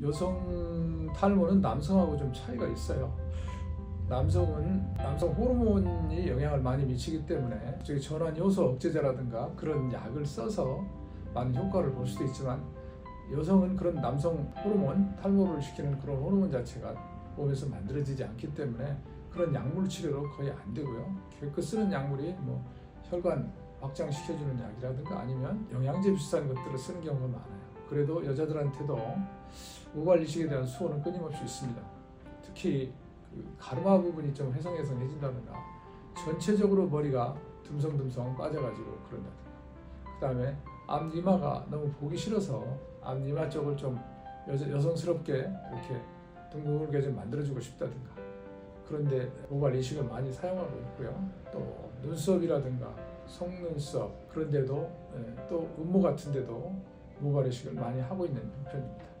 여성 탈모는 남성하고 좀 차이가 있어요. 남성은 남성 호르몬이 영향을 많이 미치기 때문에 저기 전환 요소 억제제라든가 그런 약을 써서 많은 효과를 볼 수도 있지만 여성은 그런 남성 호르몬 탈모를 시키는 그런 호르몬 자체가 몸에서 만들어지지 않기 때문에 그런 약물 치료로 거의 안 되고요. 그 쓰는 약물이 뭐 혈관 확장시켜주는 약이라든가 아니면 영양제 비슷한 것들을 쓰는 경우가 많아요. 그래도 여자들한테도 모발 이식에 대한 수호는 끊임없이 있습니다. 특히 그 가르마 부분이 좀 훼손해성해진다든가 전체적으로 머리가 듬성듬성 빠져가지고 그런다든가. 그 다음에 앞니마가 너무 보기 싫어서 앞니마 쪽을 좀 여자, 여성스럽게 이렇게 둥글게 좀 만들어주고 싶다든가. 그런데 모발 이식을 많이 사용하고 있고요. 또 눈썹이라든가 속눈썹 그런데도 예, 또 음모 같은데도 모발 이식을 많이 하고 있는 편입니다.